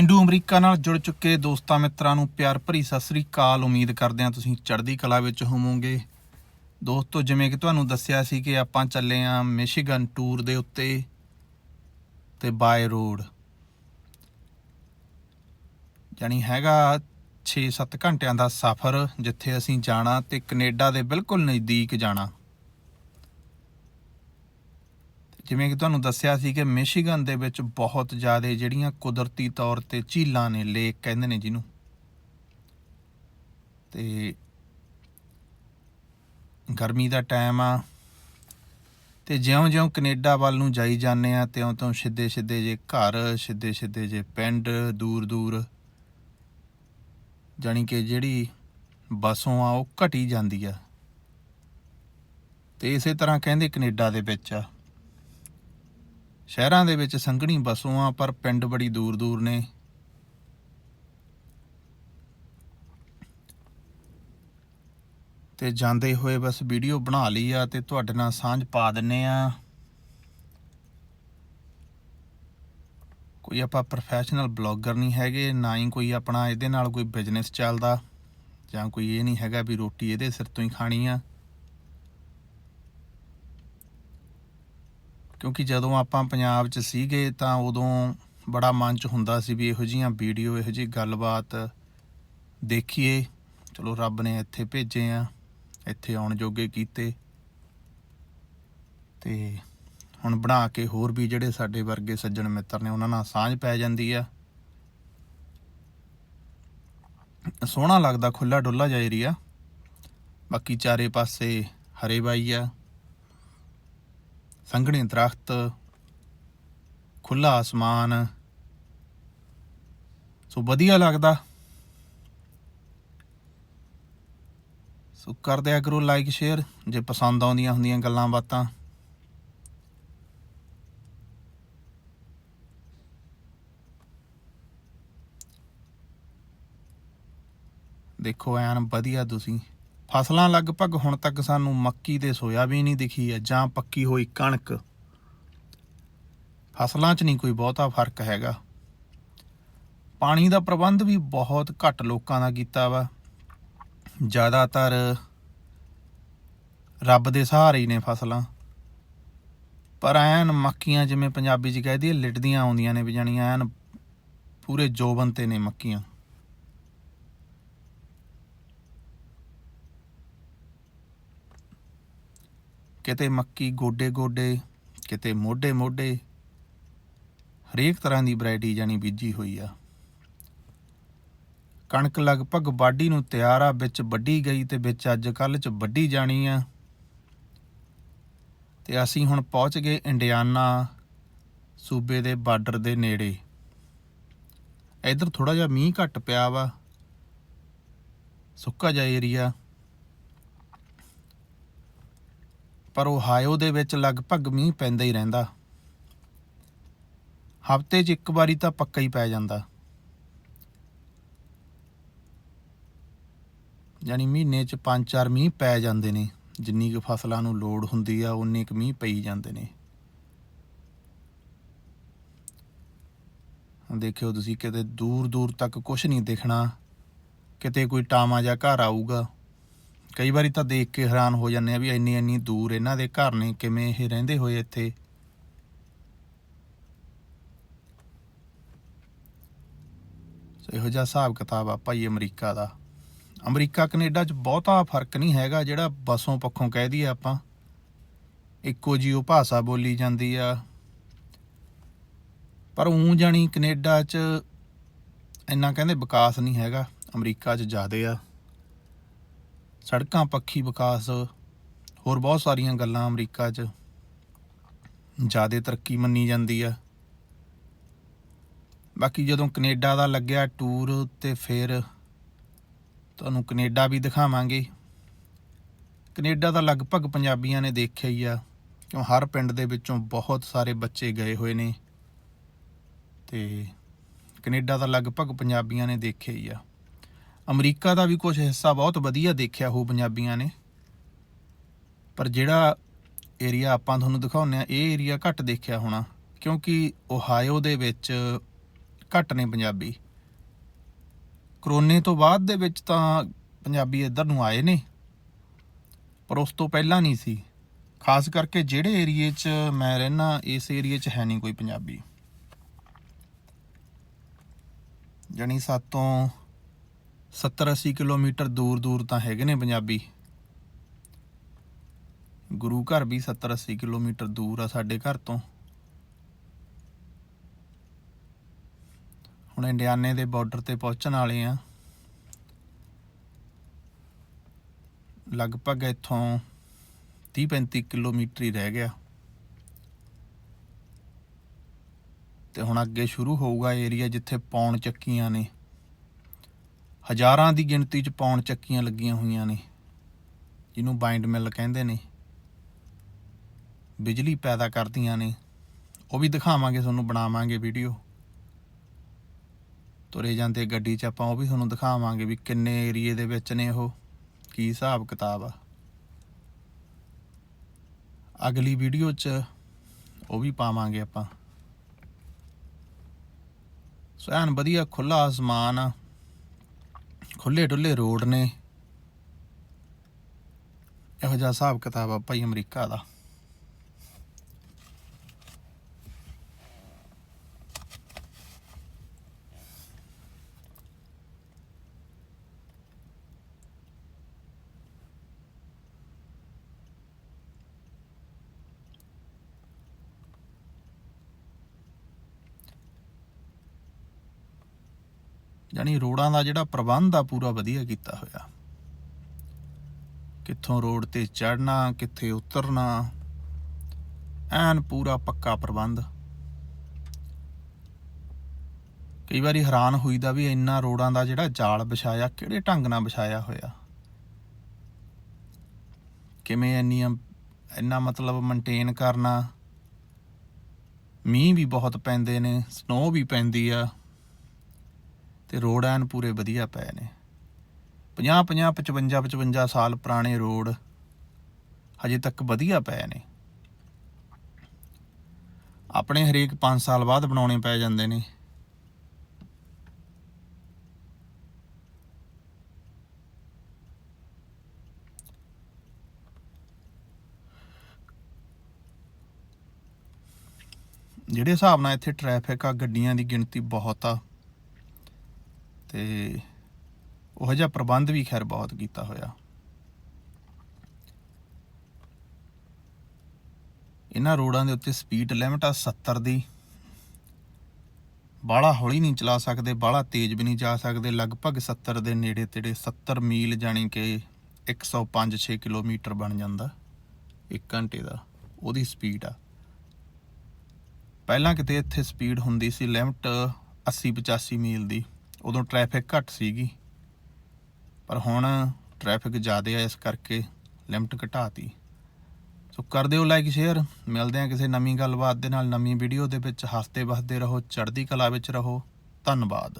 ਪਿੰਡੂ America ਨਾਲ ਜੁੜ ਚੁੱਕੇ ਦੋਸਤਾਂ ਮਿੱਤਰਾਂ ਨੂੰ ਪਿਆਰ ਭਰੀ ਸਤਿ ਸ੍ਰੀ ਅਕਾਲ। ਉਮੀਦ ਕਰਦੇ ਹਾਂ ਤੁਸੀਂ ਚੜ੍ਹਦੀ ਕਲਾ ਵਿੱਚ ਹੋਵੋਗੇ। ਦੋਸਤੋ, ਜਿਵੇਂ ਕਿ ਤੁਹਾਨੂੰ ਦੱਸਿਆ ਸੀ ਕਿ ਆਪਾਂ ਚੱਲੇ ਆਂ ਮਿਸ਼ੀਗਨ ਟੂਰ ਦੇ ਉੱਤੇ ਤੇ ਬਾਏ ਰੋਡ। ਜਾਣੀ ਹੈਗਾ 6-7 ਘੰਟਿਆਂ ਦਾ ਸਫ਼ਰ, ਜਿੱਥੇ ਅਸੀਂ ਜਾਣਾ ਤੇ ਕੈਨੇਡਾ ਦੇ ਬਿਲਕੁਲ ਨਜ਼ਦੀਕ ਜਾਣਾ। ਜਿਵੇਂ ਕਿ ਤੁਹਾਨੂੰ ਦੱਸਿਆ ਸੀ ਕਿ ਮਿਸ਼ੀਗਨ ਦੇ ਵਿੱਚ ਬਹੁਤ ਜ਼ਿਆਦਾ ਜਿਹੜੀਆਂ ਕੁਦਰਤੀ ਤੌਰ ਤੇ ਝੀਲਾਂ ਨੇ ਲੇਕ ਕਹਿੰਦੇ ਨੇ ਜਿਹਨੂੰ। ਤੇ ਗਰਮੀ ਦਾ ਟਾਈਮ ਆ, ਤੇ ਜਿਉਂ-ਜਿਉਂ ਕੈਨੇਡਾ ਵੱਲ ਨੂੰ ਜਾਈ ਜਾਂਦੇ ਆ, ਤਿਉਂ-ਤਿਉਂ ਸਿੱਧੇ-ਸਿੱਧੇ ਜੇ ਘਰ, ਸਿੱਧੇ-ਸਿੱਧੇ ਜੇ ਪਿੰਡ, ਦੂਰ-ਦੂਰ, ਜਾਣੀ ਕਿ ਜਿਹੜੀ ਬੱਸੋਂ ਆ ਉਹ ਘਟੀ ਜਾਂਦੀ ਆ। ਤੇ ਇਸੇ ਤਰ੍ਹਾਂ ਕਹਿੰਦੇ ਕੈਨੇਡਾ ਦੇ ਵਿੱਚ ਆ। ਸ਼ਹਿਰਾਂ ਦੇ ਵਿੱਚ ਸੰਘਣੀ ਬੱਸੋਂ ਆ, ਪਰ ਪਿੰਡ ਬੜੀ ਦੂਰ ਦੂਰ ਨੇ। ਤੇ ਜਾਂਦੇ ਹੋਏ ਬਸ ਵੀਡੀਓ ਬਣਾ ਲਈ ਆ ਤੇ ਤੁਹਾਡੇ ਨਾਲ ਸਾਂਝ ਪਾ ਦਿੰਨੇ ਆ। ਕੋਈ ਆਪਾਂ ਪ੍ਰੋਫੈਸ਼ਨਲ ਬਲੌਗਰ ਨਹੀਂ ਹੈਗੇ, ਨਾ ਹੀ ਕੋਈ ਆਪਣਾ ਇਹਦੇ ਨਾਲ ਕੋਈ ਬਿਜ਼ਨਸ ਚੱਲਦਾ, ਜਾਂ ਕੋਈ ਇਹ ਨਹੀਂ ਹੈਗਾ ਵੀ ਰੋਟੀ ਇਹਦੇ ਸਿਰ ਤੋਂ ਹੀ ਖਾਣੀ ਆ। ਕਿਉਂਕਿ ਜਦੋਂ ਆਪਾਂ ਪੰਜਾਬ 'ਚ ਸੀਗੇ ਤਾਂ ਉਦੋਂ ਬੜਾ ਮਨ 'ਚ ਹੁੰਦਾ ਸੀ ਵੀ ਇਹੋ ਜੀਆਂ ਵੀਡੀਓ, ਇਹੋ ਜੀ ਗੱਲਬਾਤ ਦੇਖੀਏ। ਚਲੋ ਰੱਬ ਨੇ ਇੱਥੇ ਭੇਜੇ ਆ, ਇੱਥੇ ਆਉਣ ਜੋਗੇ ਕੀਤੇ। ਤੇ ਹੁਣ ਬਣਾ ਕੇ ਹੋਰ ਵੀ ਜਿਹੜੇ ਸਾਡੇ ਵਰਗੇ ਸੱਜਣ ਮਿੱਤਰ ਨੇ, ਉਹਨਾਂ ਨਾਲ ਸਾਂਝ ਪੈ ਜਾਂਦੀ ਆ। ਸੋਹਣਾ ਲੱਗਦਾ ਖੁੱਲਾ ਡੁੱਲਾ ਜਿਹਾ ਏਰੀਆ। ਬਾਕੀ ਚਾਰੇ ਪਾਸੇ ਹਰੇ ਬਾਈ ਆ। ਸੰਘਣੇ ਦਰਖਤ ਖੁੱਲਾ ਆਸਮਾਨ ਸੋ ਵਧੀਆ ਲੱਗਦਾ। ਸੋ ਕਰ ਦਿਆ ਕਰੋ ਲਾਈਕ ਸ਼ੇਅਰ ਜੇ ਪਸੰਦ ਆਉਂਦੀਆਂ ਹੁੰਦੀਆਂ ਗੱਲਾਂ ਬਾਤਾਂ। ਦੇਖੋ, ਐਨ ਵਧੀਆ ਤੁਸੀਂ। ਫਸਲਾਂ ਲਗਭਗ ਹੁਣ ਤੱਕ ਸਾਨੂੰ ਮੱਕੀ ਤੇ ਸੋਇਆਬੀਨ ਹੀ ਦਿਖੀ ਹੈ, ਜਾਂ ਪੱਕੀ ਹੋਈ ਕਣਕ। ਫਸਲਾਂ 'ਚ ਨਹੀਂ ਕੋਈ ਬਹੁਤਾ ਫ਼ਰਕ ਹੈਗਾ। ਪਾਣੀ ਦਾ ਪ੍ਰਬੰਧ ਵੀ ਬਹੁਤ ਘੱਟ ਲੋਕਾਂ ਦਾ ਕੀਤਾ ਵਾ। ਜ਼ਿਆਦਾਤਰ ਰੱਬ ਦੇ ਸਹਾਰੇ ਹੀ ਨੇ ਫਸਲਾਂ। ਪਰ ਐਨ ਮੱਕੀਆਂ ਜਿਵੇਂ ਪੰਜਾਬੀ 'ਚ ਕਹਿ ਦਈਏ, ਲਿਟਦੀਆਂ ਆਉਂਦੀਆਂ ਨੇ ਵੀ ਜਾਣੀਆਂ ਐਨ ਪੂਰੇ ਜੋਬਨ ਤੇ ਨੇ ਮੱਕੀਆਂ। ਕਿਤੇ ਮੱਕੀ ਗੋਡੇ ਗੋਡੇ, ਕਿਤੇ ਮੋਢੇ ਮੋਢੇ, ਹਰੇਕ ਤਰ੍ਹਾਂ ਦੀ ਵੈਰਾਈਟੀ ਜਾਨੀ ਬੀਜੀ ਹੋਈ ਆ। ਕਣਕ ਲਗਭਗ ਵਾਢੀ ਨੂੰ ਤਿਆਰ ਆ, ਵਿੱਚ ਵੱਢੀ ਗਈ ਤੇ ਵਿੱਚ ਅੱਜ ਕੱਲ ਚ ਵੱਢੀ ਜਾਣੀ ਆ। ਤੇ ਅਸੀਂ ਹੁਣ ਪਹੁੰਚ ਗਏ ਇੰਡੀਆਨਾ ਸੂਬੇ ਦੇ ਬਾਰਡਰ ਦੇ ਨੇੜੇ। ਇਧਰ ਥੋੜਾ ਜਿਹਾ ਮੀਂਹ ਘੱਟ ਪਿਆ ਵਾ। ਸੁੱਕਾ ਜਿਹਾ ਏਰੀਆ। ਪਰ ਓਹਾਇਓ ਦੇ ਵਿੱਚ ਲਗਭਗ ਮੀਂਹ ਪੈਂਦਾ ਹੀ ਰਹਿੰਦਾ। ਹਫ਼ਤੇ 'ਚ ਇੱਕ ਵਾਰੀ ਤਾਂ ਪੱਕਾ ਹੀ ਪੈ ਜਾਂਦਾ। ਯਾਨੀ ਮਹੀਨੇ 'ਚ 5-4 ਮੀਂਹ ਪੈ ਜਾਂਦੇ ਨੇ। ਜਿੰਨੀ ਕੁ ਫਸਲਾਂ ਨੂੰ ਲੋੜ ਹੁੰਦੀ ਆ ਉਨੇ ਕੁ ਮੀਂਹ ਪਈ ਜਾਂਦੇ ਨੇ। ਦੇਖਿਓ ਤੁਸੀਂ ਕਿਤੇ ਦੂਰ ਦੂਰ ਤੱਕ ਕੁਝ ਨਹੀਂ ਦਿਖਣਾ। ਕਿਤੇ ਕੋਈ ਟਾਮਾ ਜਾਂ ਘਰ ਆਊਗਾ। ਕਈ ਵਾਰੀ ਤਾਂ ਦੇਖ ਕੇ ਹੈਰਾਨ ਹੋ ਜਾਂਦੇ ਆ ਵੀ ਇੰਨੀ ਇੰਨੀ ਦੂਰ ਇਹਨਾਂ ਦੇ ਘਰ ਨੇ, ਕਿਵੇਂ ਇਹ ਰਹਿੰਦੇ ਹੋਏ ਇੱਥੇ? ਸੋ ਇਹੋ ਜਿਹਾ ਹਿਸਾਬ ਕਿਤਾਬ ਆ ਭਾਈ ਅਮਰੀਕਾ ਦਾ। ਅਮਰੀਕਾ, ਕੈਨੇਡਾ 'ਚ ਬਹੁਤਾ ਫ਼ਰਕ ਨਹੀਂ ਹੈਗਾ ਜਿਹੜਾ ਬਸੋਂ ਪੱਖੋਂ ਕਹਿ ਦਈਏ ਆਪਾਂ। ਇੱਕੋ ਜਿਹੀ ਉਹ ਭਾਸ਼ਾ ਬੋਲੀ ਜਾਂਦੀ ਆ। ਪਰ ਉਂ ਜਾਣੀ ਕੈਨੇਡਾ 'ਚ ਇੰਨਾ ਕਹਿੰਦੇ ਵਿਕਾਸ ਨਹੀਂ ਹੈਗਾ, ਅਮਰੀਕਾ 'ਚ ਜ਼ਿਆਦੇ ਆ। ਸੜਕਾਂ, ਪੱਖੀ ਵਿਕਾਸ, ਹੋਰ ਬਹੁਤ ਸਾਰੀਆਂ ਗੱਲਾਂ ਅਮਰੀਕਾ 'ਚ ਜ਼ਿਆਦਾ ਤਰੱਕੀ ਮੰਨੀ ਜਾਂਦੀ ਆ। ਬਾਕੀ ਜਦੋਂ ਕੈਨੇਡਾ ਦਾ ਲੱਗਿਆ ਟੂਰ ਤੇ ਫਿਰ ਤੁਹਾਨੂੰ ਕੈਨੇਡਾ ਵੀ ਦਿਖਾਵਾਂਗੇ। ਕੈਨੇਡਾ ਦਾ ਲਗਭਗ ਪੰਜਾਬੀਆਂ ਨੇ ਦੇਖਿਆ ਹੀ ਆ, ਕਿਉਂ ਹਰ ਪਿੰਡ ਦੇ ਵਿੱਚੋਂ ਬਹੁਤ ਸਾਰੇ ਬੱਚੇ ਗਏ ਹੋਏ ਨੇ ਤੇ ਕੈਨੇਡਾ ਦਾ ਲਗਭਗ ਪੰਜਾਬੀਆਂ ਨੇ ਦੇਖਿਆ ਹੀ ਆ। ਅਮਰੀਕਾ ਦਾ ਵੀ ਕੁਝ ਹਿੱਸਾ ਬਹੁਤ ਵਧੀਆ ਦੇਖਿਆ ਹੋ ਪੰਜਾਬੀਆਂ ਨੇ। ਪਰ ਜਿਹੜਾ ਏਰੀਆ ਆਪਾਂ ਤੁਹਾਨੂੰ ਦਿਖਾਉਂਦੇ ਆ ਇਹ ਏਰੀਆ ਘੱਟ ਦੇਖਿਆ ਹੋਣਾ, ਕਿਉਂਕਿ ਓਹਾਇਓ ਦੇ ਵਿੱਚ ਘੱਟ ਨੇ ਪੰਜਾਬੀ। ਕਰੋਨੇ ਤੋਂ ਬਾਅਦ ਦੇ ਵਿੱਚ ਤਾਂ ਪੰਜਾਬੀ ਇੱਧਰ ਨੂੰ ਆਏ ਨੇ, ਪਰ ਉਸ ਤੋਂ ਪਹਿਲਾਂ ਨਹੀਂ ਸੀ। ਖਾਸ ਕਰਕੇ ਜਿਹੜੇ ਏਰੀਏ 'ਚ ਮੈਂ ਰਹਿਣਾ ਇਸ ਏਰੀਏ 'ਚ ਹੈ ਨਹੀਂ ਕੋਈ ਪੰਜਾਬੀ। ਜਣੀ ਸਾਤੋਂ 70 80 ਕਿਲੋਮੀਟਰ ਦੂਰ ਦੂਰ ਤਾਂ ਹੈਗੇ ਨੇ ਪੰਜਾਬੀ। ਗੁਰੂ ਘਰ ਵੀ 70 80 ਕਿਲੋਮੀਟਰ ਦੂਰ ਆ ਸਾਡੇ ਘਰ ਤੋਂ। ਹੁਣ ਇੰਡੀਆਨੇ ਦੇ ਬਾਰਡਰ ਤੇ ਪਹੁੰਚਣ ਵਾਲੇ ਆ। ਲਗਭਗ ਇੱਥੋਂ 30 35 ਕਿਲੋਮੀਟਰ ਹੀ ਰਹਿ ਗਿਆ। ਤੇ ਹੁਣ ਅੱਗੇ ਸ਼ੁਰੂ ਹੋਊਗਾ ਏਰੀਆ ਜਿੱਥੇ ਪੌਣ ਚੱਕੀਆਂ ਨੇ। ਹਜ਼ਾਰਾਂ ਦੀ ਗਿਣਤੀ 'ਚ ਪੌਣ ਚੱਕੀਆਂ ਲੱਗੀਆਂ ਹੋਈਆਂ ਨੇ, ਜਿਹਨੂੰ ਬਾਈਂਡ ਮਿਲ ਕਹਿੰਦੇ ਨੇ। ਬਿਜਲੀ ਪੈਦਾ ਕਰਦੀਆਂ ਨੇ। ਉਹ ਵੀ ਦਿਖਾਵਾਂਗੇ, ਤੁਹਾਨੂੰ ਬਣਾਵਾਂਗੇ ਵੀਡੀਓ ਤੁਰੇ ਜਾਂਦੇ ਗੱਡੀ 'ਚ ਆਪਾਂ, ਉਹ ਵੀ ਤੁਹਾਨੂੰ ਦਿਖਾਵਾਂਗੇ ਵੀ ਕਿੰਨੇ ਏਰੀਏ ਦੇ ਵਿੱਚ ਨੇ ਉਹ, ਕੀ ਹਿਸਾਬ ਕਿਤਾਬ ਆ। ਅਗਲੀ ਵੀਡੀਓ 'ਚ ਉਹ ਵੀ ਪਾਵਾਂਗੇ ਆਪਾਂ। ਸੋ ਐਨ ਵਧੀਆ ਖੁੱਲਾ ਆਸਮਾਨ ਆ। ਖੁੱਲੇ ਡੁੱਲੇ ਰੋਡ ਨੇ। ਇਹੋ ਜਿਹਾ ਹਿਸਾਬ ਕਿਤਾਬ ਆ ਭਾਈ ਅਮਰੀਕਾ ਦਾ। ਜਾਣੀ ਰੋਡਾਂ ਦਾ ਜਿਹੜਾ ਪ੍ਰਬੰਧ ਆ, ਪੂਰਾ ਵਧੀਆ ਕੀਤਾ ਹੋਇਆ। ਕਿੱਥੋਂ ਰੋਡ ਤੇ ਚੜਨਾ ਕਿੱਥੇ ਉਤਰਨਾ, ਐਨ ਪੂਰਾ ਪੱਕਾ ਪ੍ਰਬੰਧ। ਕਈ ਵਾਰੀ ਹੈਰਾਨ ਹੋਈਦਾ ਵੀ ਇੰਨਾ ਰੋਡਾਂ ਦਾ ਜਿਹੜਾ ਜਾਲ ਵਿਛਾਇਆ, ਕਿਹੜੇ ਢੰਗ ਨਾਲ ਵਿਛਾਇਆ ਹੋਇਆ? ਕਿਵੇਂ ਇੰਨੀਆਂ, ਇੰਨਾ ਮਤਲਬ ਮੇਨਟੇਨ ਕਰਨਾ? ਮੀਂਹ ਵੀ ਬਹੁਤ ਪੈਂਦੇ ਨੇ ਸਨੋ ਵੀ ਪੈਂਦੀ ਆ। ਤੇ ਰੋਡ ਐਨ ਪੂਰੇ ਵਧੀਆ ਪਏ ਨੇ। 50 50 55 55 ਸਾਲ ਪੁਰਾਣੇ ਰੋਡ ਹਜੇ ਤੱਕ ਵਧੀਆ ਪਏ ਨੇ। ਆਪਣੇ ਹਰੇਕ 5 ਸਾਲ ਬਾਅਦ ਬਣਾਉਣੇ ਪੈ ਜਾਂਦੇ ਨੇ। ਜਿਹੜੇ ਹਿਸਾਬ ਨਾਲ ਇੱਥੇ ਟ੍ਰੈਫਿਕ ਆ, ਗੱਡੀਆਂ ਦੀ ਗਿਣਤੀ ਬਹੁਤ ਆ। ਤੇ ਉਹ ਜਿਹਾ ਪ੍ਰਬੰਧ ਵੀ ਖੈਰ ਬਹੁਤ ਕੀਤਾ ਹੋਇਆ। ਇਹਨਾਂ ਰੋਡਾਂ ਦੇ ਉੱਤੇ ਸਪੀਡ ਲਿਮਟ ਆ 70 ਦੀ। ਬਾਹਲਾ ਹੌਲੀ ਨਹੀਂ ਚਲਾ ਸਕਦੇ, ਬਾਹਲਾ ਤੇਜ਼ ਵੀ ਨਹੀਂ ਜਾ ਸਕਦੇ। ਲਗਭਗ 70 ਦੇ ਨੇੜੇ ਤੇੜੇ 70 ਮੀਲ ਜਾਣੀ ਕਿ 105-6 ਕਿਲੋਮੀਟਰ ਬਣ ਜਾਂਦਾ 1 ਘੰਟੇ ਦਾ। ਉਹਦੀ ਸਪੀਡ ਆ। ਪਹਿਲਾਂ ਕਿਤੇ ਇੱਥੇ ਸਪੀਡ ਹੁੰਦੀ ਸੀ ਲਿਮਟ 80-85 ਮੀਲ ਦੀ। ਉਦੋਂ ਟ੍ਰੈਫਿਕ ਘੱਟ ਸੀਗੀ। ਪਰ ਹੁਣ ਟ੍ਰੈਫਿਕ ਜ਼ਿਆਦਾ ਹੈ ਇਸ ਕਰਕੇ ਲਿਮਟ ਘਟਾਤੀ। ਸੋ ਕਰ ਦਿਓ ਲਾਈਕ ਸ਼ੇਅਰ ਮਿਲਦੇ ਹਾਂ ਕਿਸੇ ਨਵੀਂ ਗੱਲਬਾਤ ਦੇ ਨਾਲ। ਨਵੀਂ ਵੀਡੀਓ ਦੇ ਵਿੱਚ ਹੱਸਦੇ ਵਸਦੇ ਰਹੋ, ਚੜ੍ਹਦੀ ਕਲਾ ਵਿੱਚ ਰਹੋ। ਧੰਨਵਾਦ।